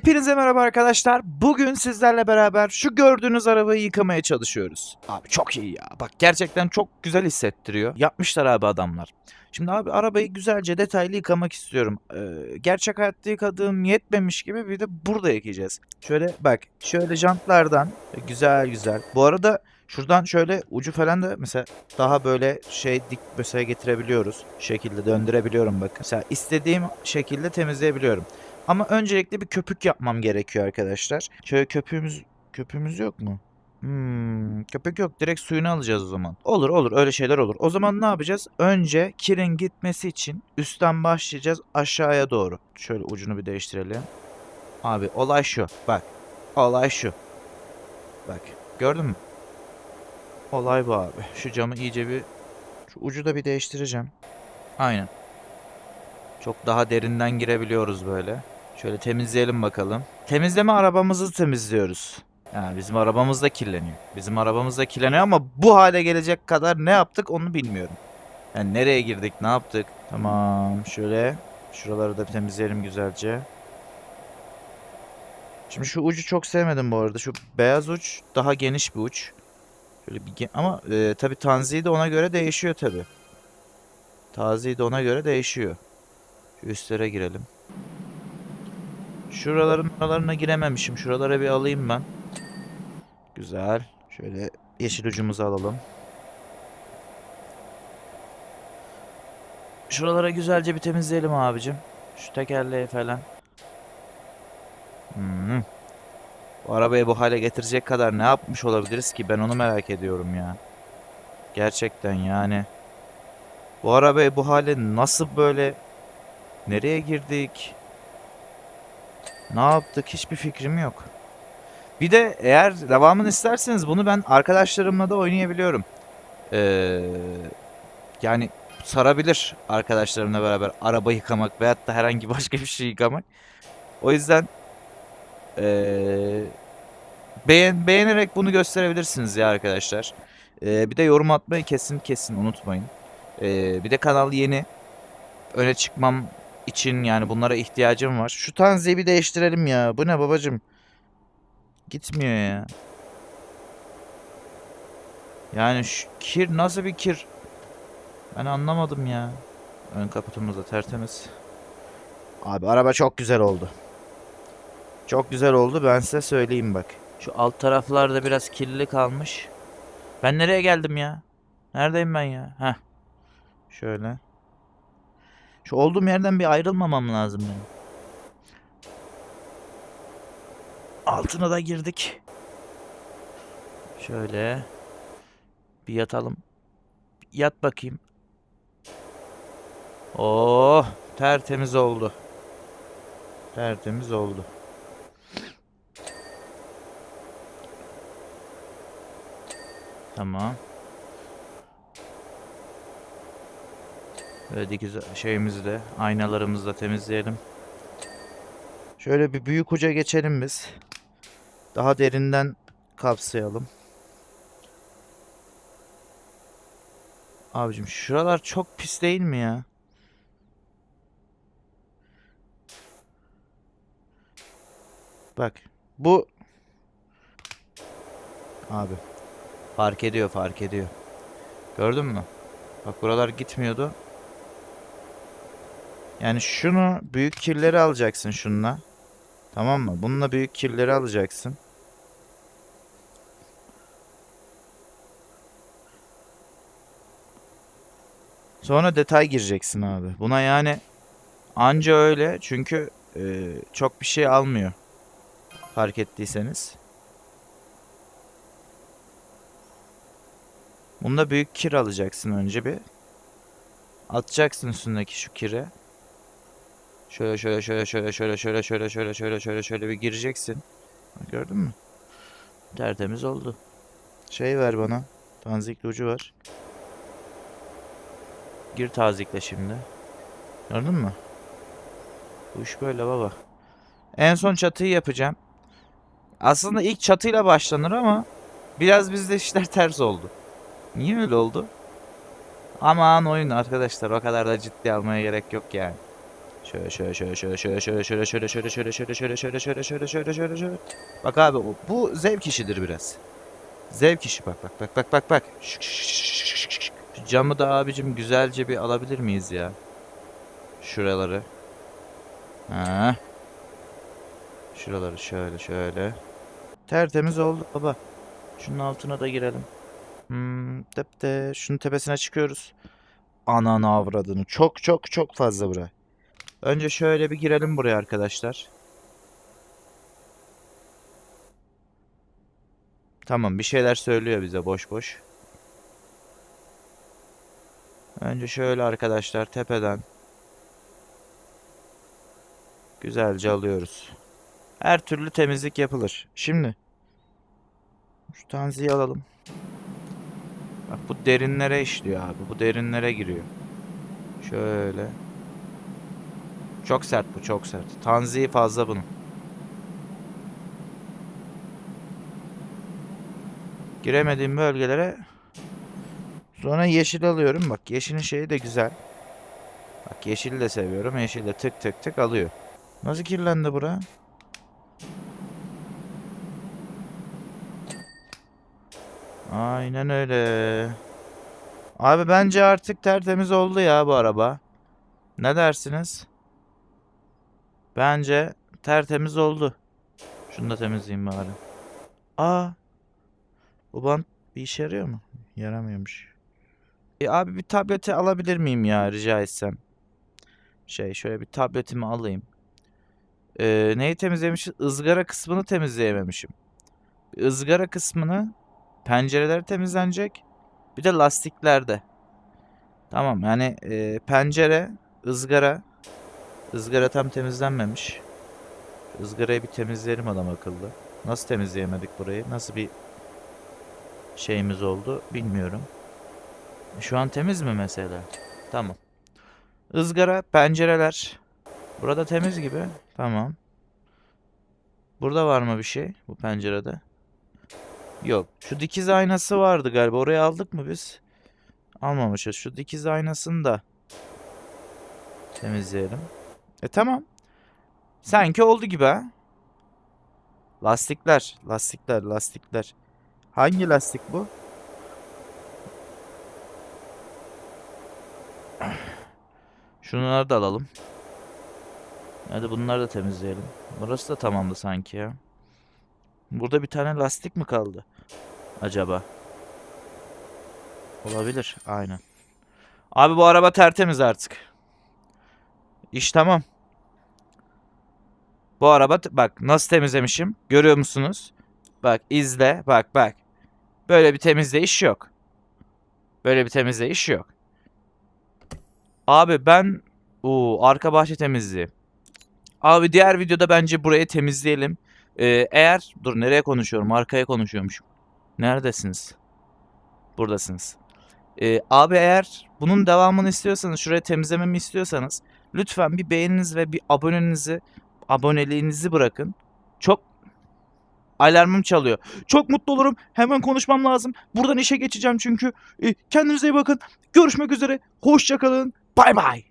Hepinize merhaba arkadaşlar. Bugün sizlerle beraber şu gördüğünüz arabayı yıkamaya çalışıyoruz. Abi çok iyi ya. Bak gerçekten çok güzel hissettiriyor. Yapmışlar abi adamlar. Şimdi abi arabayı güzelce detaylı yıkamak istiyorum. Ee, gerçek hayatta yıkadığım yetmemiş gibi bir de burada yıkayacağız. Şöyle bak şöyle jantlardan güzel güzel. Bu arada şuradan şöyle ucu falan da mesela daha böyle şey dik mesela getirebiliyoruz. Şekilde döndürebiliyorum bakın. Mesela istediğim şekilde temizleyebiliyorum. Ama öncelikle bir köpük yapmam gerekiyor arkadaşlar. Şöyle köpüğümüz köpüğümüz yok mu? Hmm, köpük yok. Direkt suyunu alacağız o zaman. Olur olur öyle şeyler olur. O zaman ne yapacağız? Önce kirin gitmesi için üstten başlayacağız aşağıya doğru. Şöyle ucunu bir değiştirelim. Abi olay şu. Bak. Olay şu. Bak. Gördün mü? Olay bu abi. Şu camı iyice bir şu ucu da bir değiştireceğim. Aynen. Çok daha derinden girebiliyoruz böyle. Şöyle temizleyelim bakalım. Temizleme arabamızı temizliyoruz. Yani bizim arabamız da kirleniyor. Bizim arabamız da kirleniyor ama bu hale gelecek kadar ne yaptık onu bilmiyorum. Yani nereye girdik, ne yaptık? Tamam, şöyle şuraları da temizleyelim güzelce. Şimdi şu ucu çok sevmedim bu arada. Şu beyaz uç daha geniş bir uç. Şöyle bir ama e, tabi tanziği de ona göre değişiyor tabi. Taziği de ona göre değişiyor. Şu üstlere girelim. Şuraların aralarına girememişim. Şuralara bir alayım ben. Güzel. Şöyle yeşil ucumuzu alalım. Şuralara güzelce bir temizleyelim abicim. Şu tekerleği falan. Hmm. Bu arabayı bu hale getirecek kadar ne yapmış olabiliriz ki? Ben onu merak ediyorum ya. Gerçekten yani. Bu arabayı bu hale nasıl böyle Nereye girdik? Ne yaptık? Hiçbir fikrim yok. Bir de eğer devamını isterseniz bunu ben arkadaşlarımla da oynayabiliyorum. Ee, yani sarabilir arkadaşlarımla beraber araba yıkamak veyahut da herhangi başka bir şey yıkamak. O yüzden ee, beğen beğenerek bunu gösterebilirsiniz ya arkadaşlar. Ee, bir de yorum atmayı kesin kesin unutmayın. Ee, bir de kanal yeni. Öne çıkmam için yani bunlara ihtiyacım var. Şu tanziyi bir değiştirelim ya. Bu ne babacım? Gitmiyor ya. Yani şu kir nasıl bir kir? Ben anlamadım ya. Ön kaputumuz da tertemiz. Abi araba çok güzel oldu. Çok güzel oldu ben size söyleyeyim bak. Şu alt taraflarda biraz kirli kalmış. Ben nereye geldim ya? Neredeyim ben ya? Heh. Şöyle. Şu olduğum yerden bir ayrılmamam lazım benim. Altına da girdik. Şöyle. Bir yatalım. Yat bakayım. Oh, tertemiz oldu. Tertemiz oldu. Tamam. Böyle dikiz şeyimizi de aynalarımızı da temizleyelim. Şöyle bir büyük uca geçelim biz. Daha derinden kapsayalım. Abicim şuralar çok pis değil mi ya? Bak bu abi fark ediyor fark ediyor. Gördün mü? Bak buralar gitmiyordu. Yani şunu büyük kirleri alacaksın şununla. Tamam mı? Bununla büyük kirleri alacaksın. Sonra detay gireceksin abi. Buna yani anca öyle çünkü e, çok bir şey almıyor. Fark ettiyseniz. Bunda büyük kir alacaksın önce bir. Atacaksın üstündeki şu kiri. Şöyle şöyle şöyle şöyle şöyle şöyle şöyle şöyle şöyle şöyle şöyle bir gireceksin. Gördün mü? Tertemiz oldu. Şey ver bana. Tanzikli ucu var. Gir tazikle şimdi. Gördün mü? Bu iş böyle baba. En son çatıyı yapacağım. Aslında ilk çatıyla başlanır ama biraz bizde işler ters oldu. Niye öyle oldu? Aman oyun arkadaşlar o kadar da ciddi almaya gerek yok yani. Şöyle şöyle şöyle şöyle şöyle şöyle şöyle şöyle şöyle şöyle şöyle şöyle şöyle şöyle şöyle şöyle şöyle şöyle Bak abi bu zevk işidir biraz. Zevk işi bak bak bak bak bak bak. Camı da abicim güzelce bir alabilir miyiz ya? Şuraları. Ha. Şuraları şöyle şöyle. Tertemiz oldu baba. Şunun altına da girelim. Hmm, tep de şunun tepesine çıkıyoruz. Ananı avradını. Çok çok çok fazla bura. Önce şöyle bir girelim buraya arkadaşlar. Tamam bir şeyler söylüyor bize boş boş. Önce şöyle arkadaşlar tepeden güzelce alıyoruz. Her türlü temizlik yapılır. Şimdi şu tanziyi alalım. Bak bu derinlere işliyor abi. Bu derinlere giriyor. Şöyle. Çok sert bu çok sert. Tanziyi fazla bunun. Giremediğim bölgelere sonra yeşil alıyorum. Bak yeşilin şeyi de güzel. Bak yeşili de seviyorum. Yeşil de tık tık tık alıyor. Nasıl kirlendi bura? Aynen öyle. Abi bence artık tertemiz oldu ya bu araba. Ne dersiniz? Bence tertemiz oldu. Şunu da temizleyeyim bari. Aa. Bu bant bir işe yarıyor mu? Yaramıyormuş. E abi bir tableti alabilir miyim ya rica etsem? Şey şöyle bir tabletimi alayım. Ee, neyi temizlemişiz? Izgara kısmını temizleyememişim. Izgara kısmını pencereler temizlenecek. Bir de lastiklerde. Tamam yani e, pencere, ızgara. Izgara tam temizlenmemiş. Şu ızgarayı bir temizleyelim adam akıllı. Nasıl temizleyemedik burayı? Nasıl bir şeyimiz oldu bilmiyorum. Şu an temiz mi mesela? Tamam. Izgara, pencereler. Burada temiz gibi. Tamam. Burada var mı bir şey bu pencerede? Yok. Şu dikiz aynası vardı galiba. Oraya aldık mı biz? Almamışız. Şu dikiz aynasını da temizleyelim. E tamam. Sanki oldu gibi ha. Lastikler. Lastikler. Lastikler. Hangi lastik bu? Şunları da alalım. Hadi bunları da temizleyelim. Burası da tamamdı sanki ya. Burada bir tane lastik mi kaldı? Acaba? Olabilir. Aynen. Abi bu araba tertemiz artık. İş tamam. Bu araba bak nasıl temizlemişim. Görüyor musunuz? Bak izle. Bak bak. Böyle bir temizleyiş yok. Böyle bir temizleyiş yok. Abi ben o arka bahçe temizliği. Abi diğer videoda bence burayı temizleyelim. Ee, eğer dur nereye konuşuyorum? Arkaya konuşuyormuşum. Neredesiniz? Buradasınız. Ee, abi eğer bunun devamını istiyorsanız, şurayı temizlememi istiyorsanız lütfen bir beğeniniz ve bir abonenizi, aboneliğinizi bırakın. Çok alarmım çalıyor. Çok mutlu olurum. Hemen konuşmam lazım. Buradan işe geçeceğim çünkü. Ee, kendinize iyi bakın. Görüşmek üzere. Hoşça kalın. Bay bay.